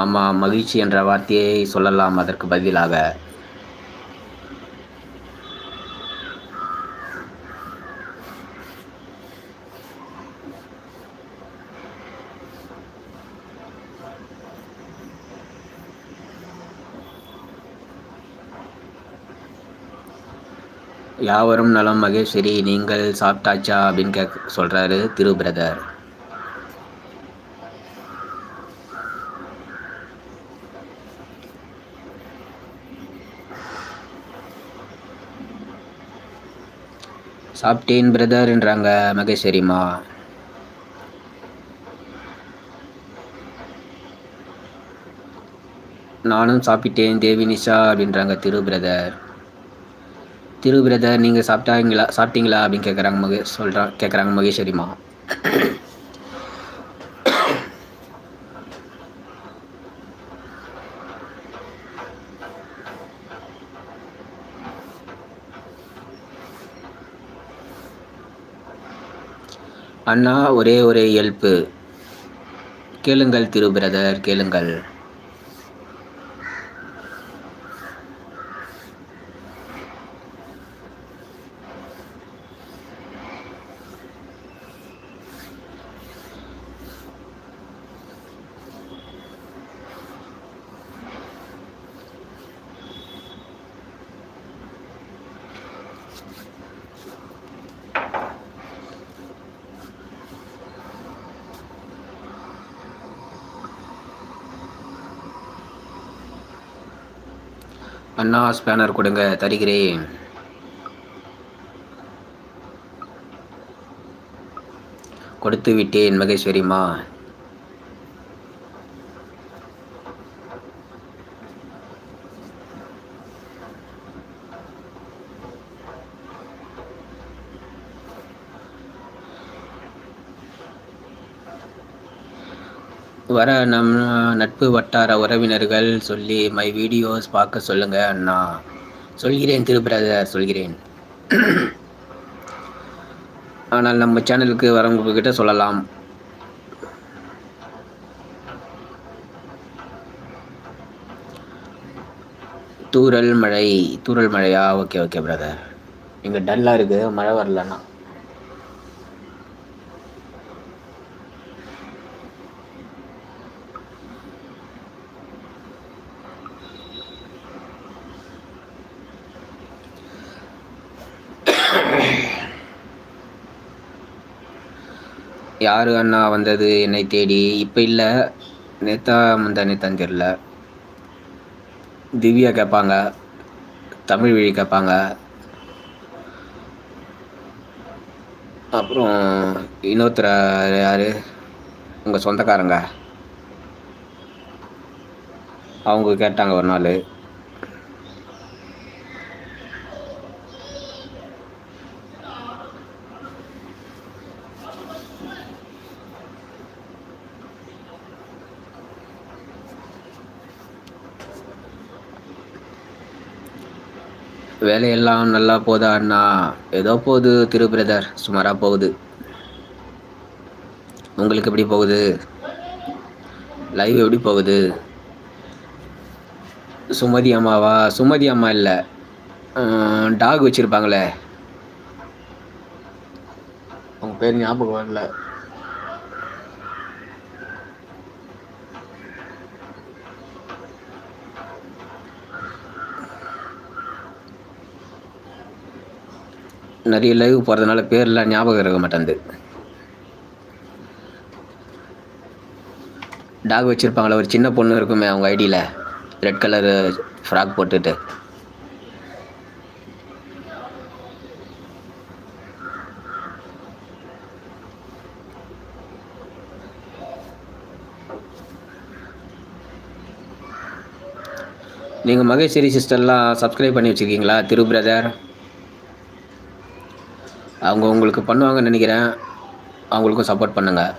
ஆமாம் மகிழ்ச்சி என்ற வார்த்தையை சொல்லலாம். அதற்கு பதிலாக யாவரும் நலம் மகேஸ்வரி நீங்கள் சாப்பிட்டாச்சா அப்படின்னு கேட்க சொல்கிறாரு திரு பிரதர். சாப்பிட்டேன் பிரதர்ன்றாங்க மகேஸ்வரிமா. நானும் சாப்பிட்டேன் தேவி நிஷா அப்படின்றாங்க திரு பிரதர். திரு பிரதர் நீங்கள் சாப்பிட்டாங்களா சாப்பிட்டீங்களா அப்படின்னு கேட்குறாங்க மகே சொல்கிறாங்க கேட்குறாங்க மகேஸ்வரிமா. அண்ணா ஒரே ஒரே ஹெல்ப்பு கேளுங்கள் திரு பிரதர் கேளுங்கள். அண்ணா ஸ்பேனர் கொடுங்க தருகிறேன். கொடுத்து விட்டேன் மகேஸ்வரிமா வர நம் நட்பு வட்டார உறவினர்கள் சொல்லி மை வீடியோஸ் பார்க்க சொல்லுங்க அண்ணா. சொல்கிறேன் திரு பிரதர் சொல்கிறேன். ஆனால் நம்ம சேனலுக்கு வரவங்க கிட்ட சொல்லலாம். தூரல் மழை தூரல் மழையா? ஓகே ஓகே பிரதர் இங்கே டல்லாக இருக்குது மழை வரலன்னா யார் அண்ணா வந்தது? என்னை தேடி. இப்போ இல்லை. நேத்தா முந்தா நேத்தான்னு தெரில திவ்யா கேட்பாங்க தமிழ் வழி கேட்பாங்க அப்புறம் இன்னொருத்தர் யார்? உங்கள் சொந்தக்காரங்க. அவங்க கேட்டாங்க ஒரு நாள். வேலையெல்லாம் நல்லா போதா அண்ணா? ஏதோ போகுது திரு பிரதர். சுமாராக போகுது. உங்களுக்கு எப்படி போகுது? லைவ் எப்படி போகுது? சுமதி அம்மாவா? சுமதி அம்மா இல்லை. டாக் வச்சுருப்பாங்களே. அவங்க பேர் ஞாபகம் வரல. நிறைய லைவ் போகிறதுனால பேர்லாம் ஞாபகம் இருக்க மாட்டேங்குது. டாக் வச்சுருப்பாங்களே ஒரு சின்ன பொண்ணு இருக்குமே அவங்க ஐடியில் ரெட் கலரு ஃப்ராக் போட்டுட்டு. நீங்கள் மகேஸ்வரி சிஸ்டர்லாம் சப்ஸ்கிரைப் பண்ணி வச்சுருக்கீங்களா? திரு பிரதர் அவங்க உங்களுக்கு பண்ணுவாங்கன்னு நினைக்கிறேன். அவங்களுக்கும் சப்போர்ட் பண்ணுங்கள்